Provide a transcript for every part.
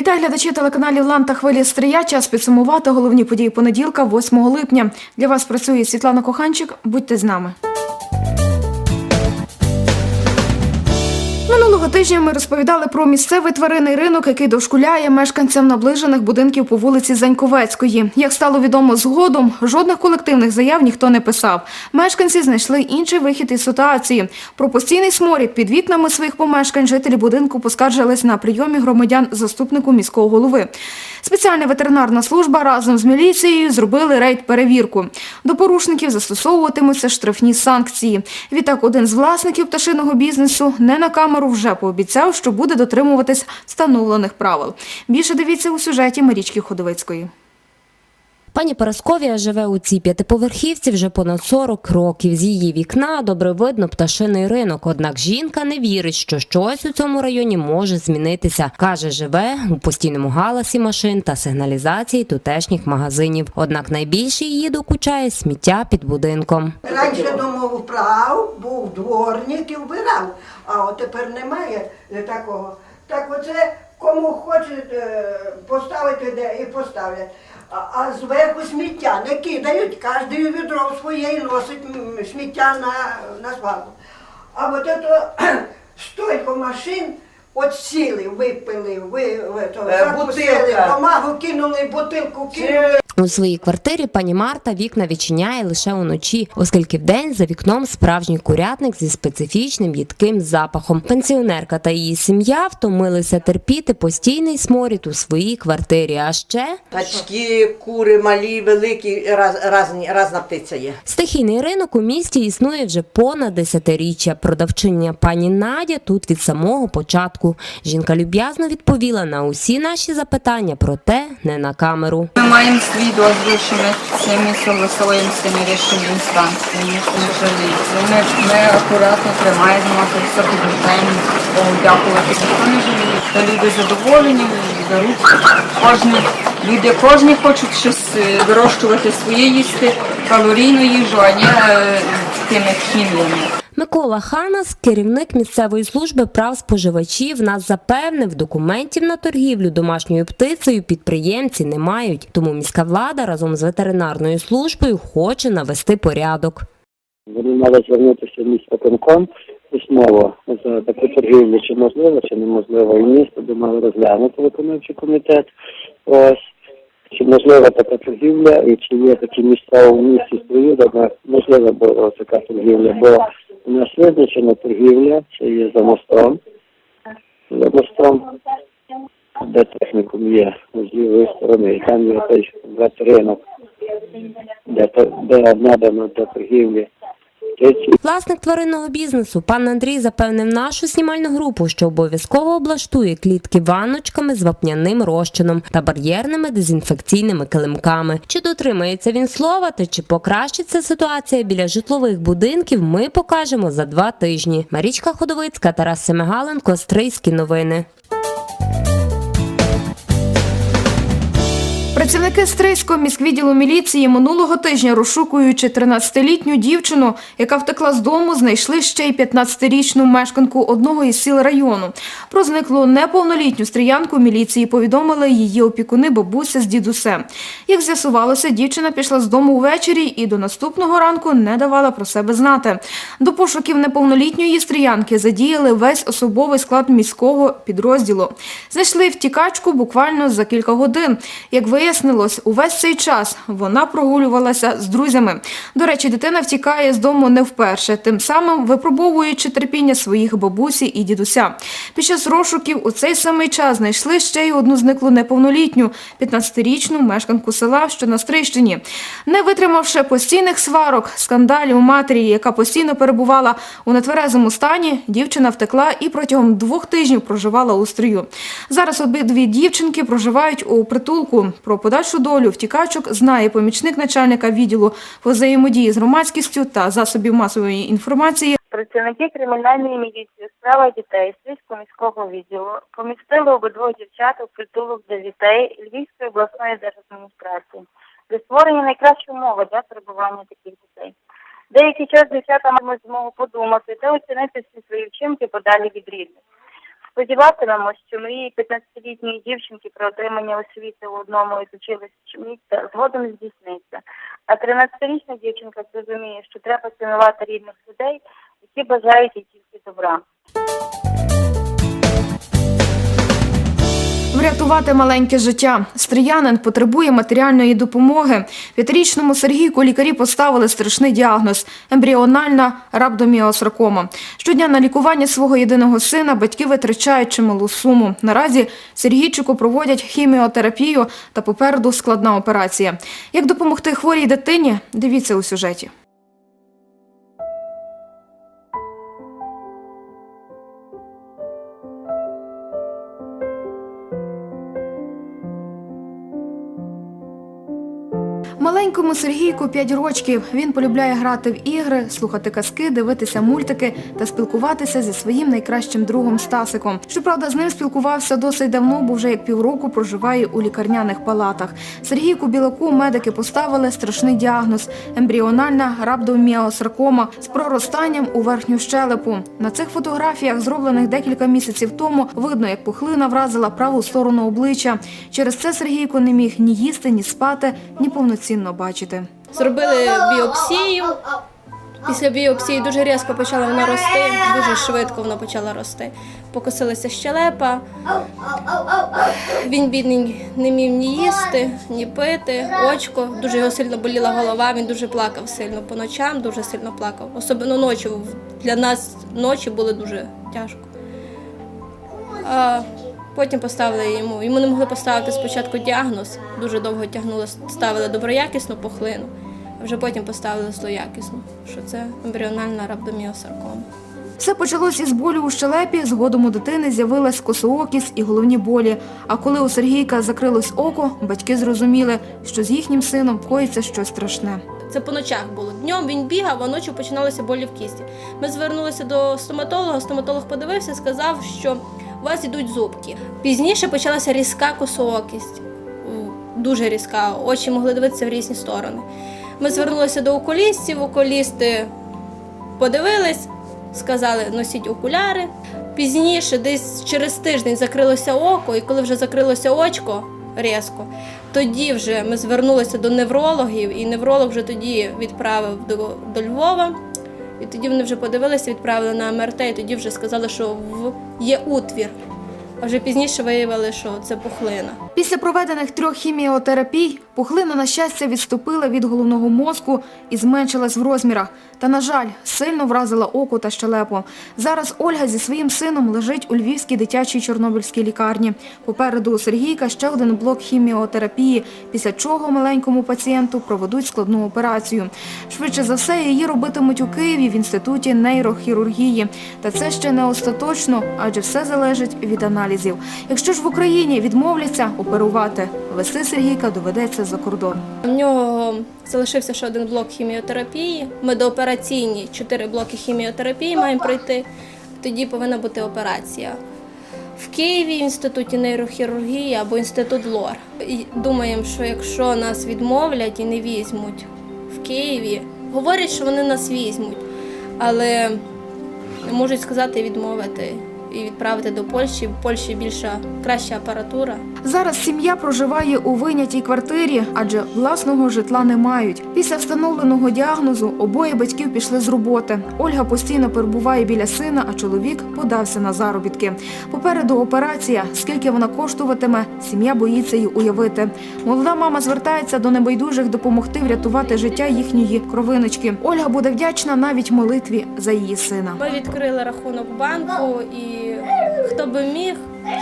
Вітаю глядачі телеканалів Лан та хвилі Стрия. Час підсумувати головні події понеділка, 8 липня. Для вас працює Світлана Коханчик. Будьте з нами. Минулого тижня ми розповідали про місцевий тваринний ринок, який дошкуляє мешканцям наближених будинків по вулиці Заньковецької. Як стало відомо згодом, жодних колективних заяв ніхто не писав. Мешканці знайшли інший вихід із ситуації. Про постійний сморід під вікнами своїх помешкань жителі будинку поскаржились на прийомі громадян заступнику міського голови. Спеціальна ветеринарна служба разом з міліцією зробили рейд-перевірку. До порушників застосовуватимуться штрафні санкції. Відтак, один з власників пташиного бізнесу не на камеру вже пообіцяв, що буде дотримуватись встановлених правил. Більше дивіться у сюжеті Марічки Ходовицької. Пані Парасковія живе у цій п'ятиповерхівці вже понад 40 років. З її вікна добре видно пташиний ринок. Однак жінка не вірить, що щось у цьому районі може змінитися. Каже, живе у постійному галасі машин та сигналізації тутешніх магазинів. Однак найбільше її докучає сміття під будинком. Раніше домоуправ, був дворник і вбирав, а от тепер немає такого. Так оце кому хочуть е, поставити де і поставлять. А, а зверху сміття не кидають, кожен відро своє і носить сміття на, на свалку. А от це столько машин от сіли, випили, ви, ви, то, Е, закусили, бутилка. помагу кинули, бутилку кинули. У своїй квартирі пані Марта вікна відчиняє лише уночі, оскільки вдень за вікном справжній курятник зі специфічним їдким запахом. Пенсіонерка та її сім'я втомилися терпіти постійний сморід у своїй квартирі. А ще Качки, кури малі, великі, раз, разні, разна птиця є. стихійний ринок у місті існує вже понад десятиріччя. Продавчиня пані Надя тут від самого початку. Жінка люб'язно відповіла на усі наші запитання, проте не на камеру. Ми маємо свій дозвіл, що ми цими согласовуємо з цими вищими інстанціями, тому що ми, ми акуратно тримаємо, все підготаємо, Богу дякувати. Ніхто не. Та люди задоволені, беруть. Кожні, люди кожні хочуть щось е, вирощувати своє їсти, калорійну їжу, а не е, тими хіміями. Микола Ханас, керівник місцевої служби прав споживачів, нас запевнив, документів на торгівлю домашньою птицею підприємці не мають. Тому міська влада разом з ветеринарною службою хоче навести порядок. Вони мали звернутися в міськвиконком письмово за таку торгівлю, чи можливо, чи неможливо, і місто би мало розглянути виконавчий комітет. Ось чи можлива така торгівля, і чи є такі місця у місті свої, де можлива була така торгівля, бо у нас визначена торгівля, це є за мостом, за мостом, де технікум є з лівої сторони, і там є той ветеринок, де, де надано для торгівлі. Власник тваринного бізнесу пан Андрій запевнив нашу знімальну групу, що обов'язково облаштує клітки ванночками з вапняним розчином та бар'єрними дезінфекційними килимками. Чи дотримається він слова, та чи покращиться ситуація біля житлових будинків, ми покажемо за два тижні. Марічка Ходовицька, Тарас Семигаленко, Стрийські новини. Працівники Стрийського міськвідділу міліції минулого тижня, розшукуючи 13-літню дівчину, яка втекла з дому, знайшли ще й 15-річну мешканку одного із сіл району. Про зниклу неповнолітню стріянку міліції повідомили її опікуни бабуся з дідусем. Як з'ясувалося, дівчина пішла з дому ввечері і до наступного ранку не давала про себе знати. До пошуків неповнолітньої стріянки задіяли весь особовий склад міського підрозділу. Знайшли втікачку буквально за кілька годин. Як вияснилось, увесь цей час вона прогулювалася з друзями. До речі, дитина втікає з дому не вперше, тим самим випробовуючи терпіння своїх бабусі і дідуся. Під час розшуків у цей самий час знайшли ще й одну зниклу неповнолітню 15-річну мешканку села, що на Стрийщині. Не витримавши постійних сварок, скандалів матері, яка постійно перебувала у нетверезому стані, дівчина втекла і протягом двох тижнів проживала у стрию. Зараз обидві дівчинки проживають у притулку. Про подальшу долю втікачок знає помічник начальника відділу взаємодії з громадськістю та засобів масової інформації Працівники кримінальної міліції у справах дітей Стрийського міського відділу помістили обидвох дівчат у притулок для дітей Львівської обласної держадміністрації для створення найкращої умови для перебування таких дітей. Деякий час дівчата матимуть змогу подумати та оцінити всі свої вчинки подалі від рідних. Сподіватимемось, що мрії 15-літньої дівчинки про отримання освіти у одному із училищ міста згодом здійсниться. А 13-річна дівчинка зрозуміє, що треба цінувати рідних людей, які бажають їй тільки добра. Врятувати маленьке життя. Стріянин потребує матеріальної допомоги. П'ятирічному Сергійку лікарі поставили страшний діагноз – ембріональна рhabdomyosаркома. Щодня на лікування свого єдиного сина батьки витрачають чималу суму. Наразі Сергійчику проводять хіміотерапію та попереду складна операція. Як допомогти хворій дитині – дивіться у сюжеті. Маленькому Сергійку 5 рочків. Він полюбляє грати в ігри, слухати казки, дивитися мультики та спілкуватися зі своїм найкращим другом Стасиком. Щоправда, з ним спілкувався досить давно, бо вже як півроку проживає у лікарняних палатах. Сергійку Білаку медики поставили страшний діагноз – ембріональна рhabdomyosаркома з проростанням у верхню щелепу. На цих фотографіях, зроблених декілька місяців тому, видно, як пухлина вразила праву сторону обличчя. Через це Сергійко не міг ні їсти, ні спати, ні повноцінно бачити. Зробили біопсію. Після біопсії дуже різко почала вона рости, дуже швидко вона почала рости. Покосилася щелепа. Він бідний не міг ні їсти, ні пити, очко. Дуже його сильно боліла голова, він дуже плакав сильно по ночам, дуже сильно плакав. Особливо ночі. Для нас ночі були дуже тяжко. А потім поставили йому. Йому не могли поставити спочатку діагноз, дуже довго тягнуло, ставили доброякісну пухлину, а вже потім поставили злоякісну, що це ембріональна рhabdomyosаркома. Все почалось із болю у щелепі, згодом у дитини з'явилась косоокість і головні болі. А коли у Сергійка закрилось око, батьки зрозуміли, що з їхнім сином коїться щось страшне. Це по ночах було. Днем він бігав, а ночі починалися болі в кісті. Ми звернулися до стоматолога. Стоматолог подивився, сказав, що у вас йдуть зубки. Пізніше почалася різка косоокість, дуже різка. Очі могли дивитися в різні сторони. Ми звернулися до окулістів. Окулісти подивились, сказали, носіть окуляри. Пізніше, десь через тиждень, закрилося око, і коли вже закрилося очко різко, тоді вже ми звернулися до неврологів, і невролог вже тоді відправив до, до Львова. І тоді вони вже подивилися, відправили на МРТ, і тоді вже сказали, що є утвір. А вже пізніше виявили, що це пухлина. Після проведених трьох хіміотерапій пухлина, на щастя, відступила від головного мозку і зменшилась в розмірах. Та, на жаль, сильно вразила око та щелепу. Зараз Ольга зі своїм сином лежить у Львівській дитячій Чорнобильській лікарні. Попереду у Сергійка ще один блок хіміотерапії, після чого маленькому пацієнту проведуть складну операцію. Швидше за все, її робитимуть у Києві в інституті нейрохірургії. Та це ще не остаточно, адже все залежить від аналізів. Якщо ж в Україні відмовляться оперувати, вести Сергійка доведеться за кордон. У нього залишився ще один блок хіміотерапії. Ми доопераційні чотири блоки хіміотерапії маємо пройти. Тоді повинна бути операція. В Києві в інституті нейрохірургії або інститут ЛОР. І думаємо, що якщо нас відмовлять і не візьмуть в Києві, говорять, що вони нас візьмуть, але не можуть сказати відмовити і відправити до Польщі. В Польщі більша краща апаратура. Зараз сім'я проживає у винятій квартирі, адже власного житла не мають. Після встановленого діагнозу обоє батьків пішли з роботи. Ольга постійно перебуває біля сина, а чоловік подався на заробітки. Попереду операція. Скільки вона коштуватиме, сім'я боїться й уявити. Молода мама звертається до небайдужих допомогти врятувати життя їхньої кровиночки. Ольга буде вдячна навіть молитві за її сина. Ми відкрили рахунок банку і хто би міг,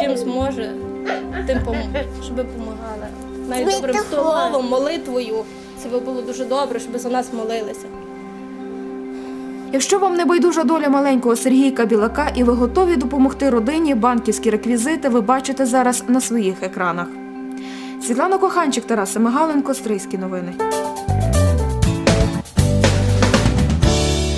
чим зможе, тим пом- щоб допомагали. Навіть добрим словом, молитвою. Це би було дуже добре, щоб за нас молилися. Якщо вам не байдужа доля маленького Сергійка Білака і ви готові допомогти родині, банківські реквізити ви бачите зараз на своїх екранах. Світлана Коханчик, Тарас Семигаленко, Стрийські новини.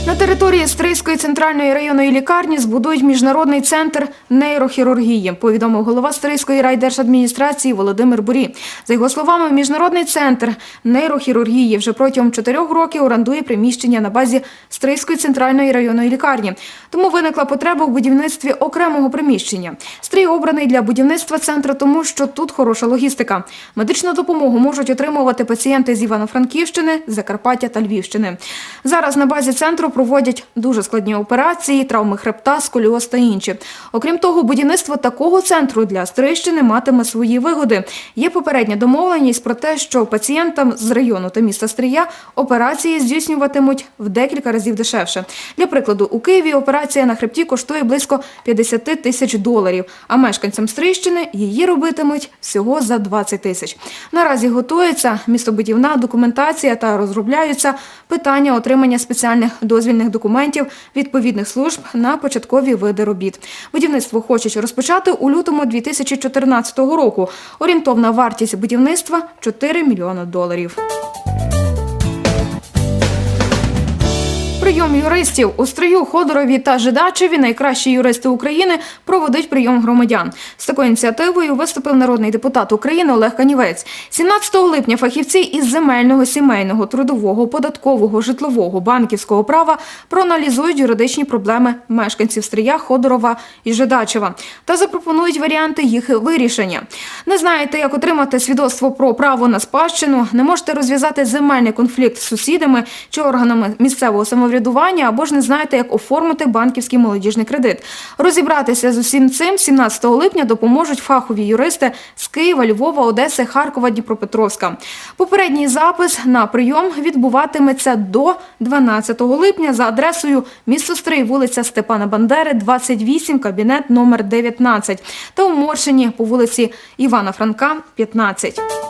На території Стрийської центральної районної лікарні збудують міжнародний центр нейрохірургії, повідомив голова Стрийської райдержадміністрації Володимир Бурі. За його словами, міжнародний центр нейрохірургії вже протягом чотирьох років орендує приміщення на базі Стрийської центральної районної лікарні. Тому виникла потреба в будівництві окремого приміщення. Стрий обраний для будівництва центру, тому що тут хороша логістика. Медичну допомогу можуть отримувати пацієнти з Івано-Франківщини, Закарпаття та Львівщини. Зараз на базі центру проводять дуже складні операції, травми хребта, сколіоз та інші. Окрім того, будівництво такого центру для Стрийщини матиме свої вигоди. Є попередня домовленість про те, що пацієнтам з району та міста Стрия операції здійснюватимуть в декілька разів дешевше. Для прикладу, у Києві операція на хребті коштує близько 50 тисяч доларів, а мешканцям Стрийщини її робитимуть всього за 20 тисяч. Наразі готується містобудівна документація та розробляються питання отримання спеціальних дозвільних документів відповідних служб на початкові види робіт. Будівництво хочуть розпочати у лютому 2014 року. Орієнтовна вартість будівництва 4 мільйони доларів. Прийом юристів у Стрию, Ходорові та Жидачеві найкращі юристи України проводить прийом громадян. З такою ініціативою виступив народний депутат України Олег Канівець. 17 липня фахівці із земельного, сімейного, трудового, податкового, житлового, банківського права проаналізують юридичні проблеми мешканців Стрия, Ходорова і Жидачева та запропонують варіанти їх вирішення. Не знаєте, як отримати свідоцтво про право на спадщину, не можете розв'язати земельний конфлікт з сусідами чи органами місцевого самоврядування, або ж не знаєте, як оформити банківський молодіжний кредит. Розібратися з усім цим 17 липня допоможуть фахові юристи з Києва, Львова, Одеси, Харкова, Дніпропетровська. Попередній запис на прийом відбуватиметься до 12 липня за адресою місто Стрий, вулиця Степана Бандери, 28, кабінет номер 19 та у Моршині по вулиці Івана Франка, 15.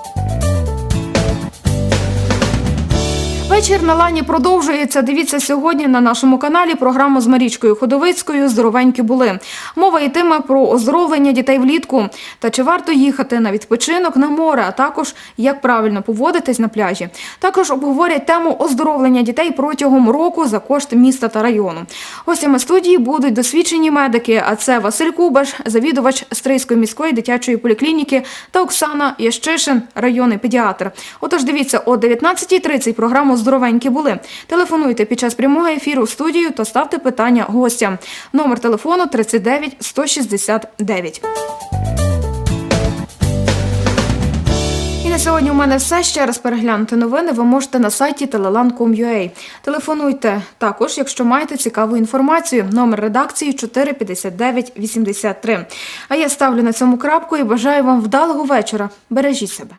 Вечір на лані продовжується. Дивіться сьогодні на нашому каналі програму з Марічкою Ходовицькою Здоровенькі були. Мова йтиме про оздоровлення дітей влітку та чи варто їхати на відпочинок на море, а також як правильно поводитись на пляжі. Також обговорять тему оздоровлення дітей протягом року за кошт міста та району. Гостями студії будуть досвідчені медики. А це Василь Кубаш, завідувач Стрийської міської дитячої поліклініки та Оксана Ящишин, районний педіатр. Отож, дивіться о 19.30 програму Здоровенькі були. Телефонуйте під час прямого ефіру в студію та ставте питання гостям. Номер телефону 39 169. І на сьогодні у мене все. Ще раз переглянути новини ви можете на сайті telelan.com.ua. Телефонуйте також, якщо маєте цікаву інформацію. Номер редакції 45983. А я ставлю на цьому крапку і бажаю вам вдалого вечора. Бережіть себе.